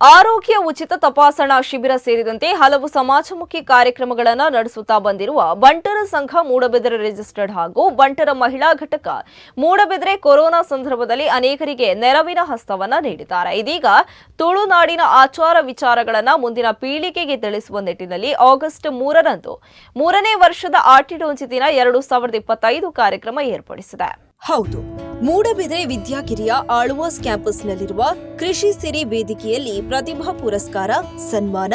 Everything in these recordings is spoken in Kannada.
ಆರೋಗ್ಯ ಉಚಿತ ತಪಾಸಣಾ ಶಿಬಿರ ಸೇರಿದಂತೆ ಹಲವು ಸಮಾಜಮುಖಿ ಕಾರ್ಯಕ್ರಮಗಳನ್ನು ನಡೆಸುತ್ತಾ ಬಂದಿರುವ ಬಂಟರ ಸಂಘ ಮೂಡಬೆದರೆ ರಿಜಿಸ್ಟರ್ಡ್ ಹಾಗೂ ಬಂಟರ ಮಹಿಳಾ ಘಟಕ ಮೂಡಬೆದರೆ ಕೊರೋನಾ ಸಂದರ್ಭದಲ್ಲಿ ಅನೇಕರಿಗೆ ನೆರವಿನ ಹಸ್ತವನ್ನ ನೀಡಿದ್ದಾರೆ. ಇದೀಗ ತುಳುನಾಡಿನ ಆಚಾರ ವಿಚಾರಗಳನ್ನು ಮುಂದಿನ ಪೀಳಿಗೆಗೆ ತಿಳಿಸುವ ನಿಟ್ಟಿನಲ್ಲಿ ಆಗಸ್ಟ್ ಮೂರರಂದು ಮೂರನೇ ವರ್ಷದ ಆಟಿಡೋಂಜಿ ದಿನ ಎರಡು ಸಾವಿರದ ಇಪ್ಪತ್ತೈದು ಕಾರ್ಯಕ್ರಮ ಏರ್ಪಡಿಸಿದೆ. ಹೌದು. ಮೂಡಬಿದ್ರೆ ವಿದ್ಯಾಗಿರಿಯ ಆಳ್ವಾಸ್ ಕ್ಯಾಂಪಸ್ನಲ್ಲಿರುವ ಕೃಷಿ ಸಿರಿ ವೇದಿಕೆಯಲ್ಲಿ ಪ್ರತಿಭಾ ಪುರಸ್ಕಾರ, ಸನ್ಮಾನ,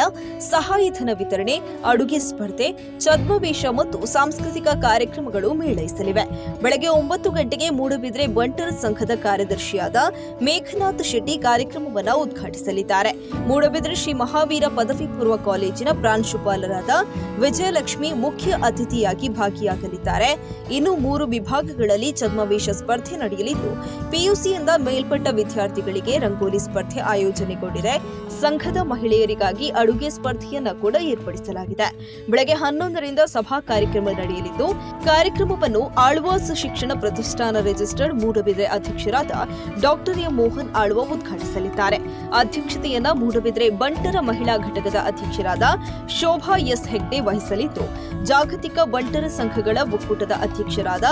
ಸಹಾಯಧನ ವಿತರಣೆ, ಅಡುಗೆ ಸ್ಪರ್ಧೆ, ಛದ್ಮವೇಷ ಮತ್ತು ಸಾಂಸ್ಕೃತಿಕ ಕಾರ್ಯಕ್ರಮಗಳು ಮೇಳೈಸಲಿವೆ. ಬೆಳಗ್ಗೆ ಒಂಬತ್ತು ಗಂಟೆಗೆ ಮೂಡಬಿದ್ರೆ ಬಂಟರ ಸಂಘದ ಕಾರ್ಯದರ್ಶಿಯಾದ ಮೇಘನಾಥ್ ಶೆಟ್ಟಿ ಕಾರ್ಯಕ್ರಮವನ್ನು ಉದ್ಘಾಟಿಸಲಿದ್ದಾರೆ. ಮೂಡಬಿದ್ರೆ ಶ್ರೀ ಮಹಾವೀರ ಪದವಿ ಪೂರ್ವ ಕಾಲೇಜಿನ ಪ್ರಾಂಶುಪಾಲರಾದ ವಿಜಯಲಕ್ಷ್ಮಿ ಮುಖ್ಯ ಅತಿಥಿಯಾಗಿ ಭಾಗಿಯಾಗಲಿದ್ದಾರೆ. ಇನ್ನು ಮೂರು ವಿಭಾಗಗಳಲ್ಲಿ ಛದ್ಮವೇಷ ಸ್ಪರ್ಧೆ ನಡೆಯಲಿದ್ದು, ಪಿಯುಸಿಯಿಂದ ಮೇಲ್ಪಟ್ಟ ವಿದ್ಯಾರ್ಥಿಗಳಿಗೆ ರಂಗೋಲಿ ಸ್ಪರ್ಧೆ ಆಯೋಜನೆಗೊಂಡಿದೆ. ಸಂಘದ ಮಹಿಳೆಯರಿಗಾಗಿ ಅಡುಗೆ ಸ್ಪರ್ಧೆಯನ್ನ ಕೂಡ ಏರ್ಪಡಿಸಲಾಗಿದೆ. ಬೆಳಗ್ಗೆ ಹನ್ನೊಂದರಿಂದ ಸಭಾ ಕಾರ್ಯಕ್ರಮ ನಡೆಯಲಿದ್ದು, ಕಾರ್ಯಕ್ರಮವನ್ನು ಆಳ್ವಾಸ್ ಶಿಕ್ಷಣ ಪ್ರತಿಷ್ಠಾನ ರಿಜಿಸ್ಟರ್ಡ್ ಮೂಡಬಿದ್ರೆ ಅಧ್ಯಕ್ಷರಾದ ಡಾಕ್ಟರ್ ಎಂ ಮೋಹನ್ ಆಳ್ವ ಉದ್ಘಾಟಿಸಲಿದ್ದಾರೆ. ಅಧ್ಯಕ್ಷತೆಯನ್ನ ಮೂಡಬಿದ್ರೆ ಬಂಟರ ಮಹಿಳಾ ಘಟಕದ ಅಧ್ಯಕ್ಷರಾದ ಶೋಭಾ ಎಸ್ ಹೆಗ್ಡೆ ವಹಿಸಲಿದ್ದು, ಜಾಗತಿಕ ಬಂಟರ ಸಂಘಗಳ ಒಕ್ಕೂಟದ ಅಧ್ಯಕ್ಷರಾದ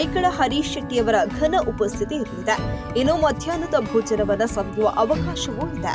ಐಕಳ ಹರೀಶ್ ಶೆಟ್ಟಿಯವರ ಘನ ಉಪಸ್ಥಿತಿ ಇರಲಿದೆ ಇನ್ನು ಮಧ್ಯಾಹ್ನದ ಭೋಜನವನ್ನು ಸವಿಯುವ ಅವಕಾಶವೂ ಇದೆ.